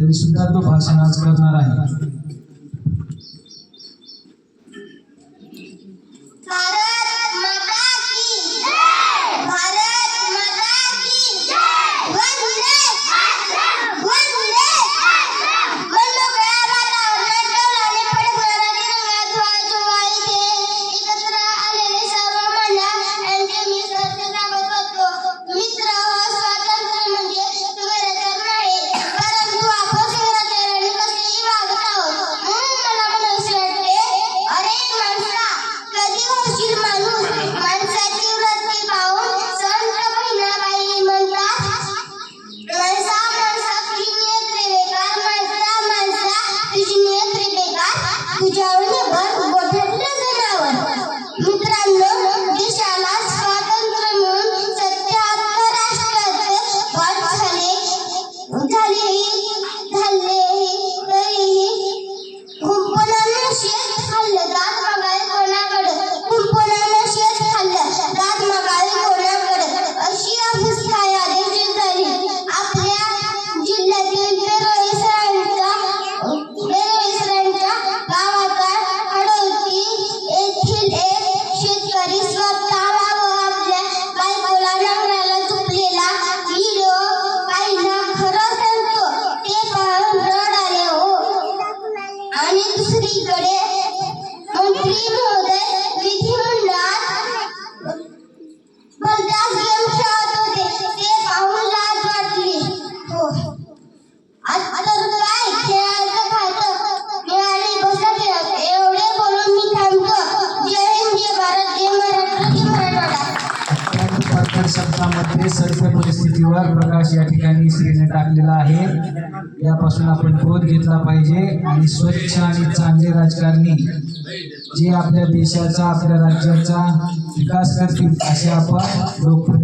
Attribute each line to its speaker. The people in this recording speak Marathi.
Speaker 1: तरी सुद्धा तो भाषण आज करणार आहे.
Speaker 2: which are Complete order
Speaker 1: with सत्तर शब्दामध्ये सत्य परिस्थितीवर प्रकाश या ठिकाणी श्रीने टाकलेला आहे. यापासून आपण बोध घेतला पाहिजे आणि स्वच्छ आणि चांगले राजकारणी जे आपल्या देशाचा आपल्या राज्याचा विकास करतील असे आपण लोक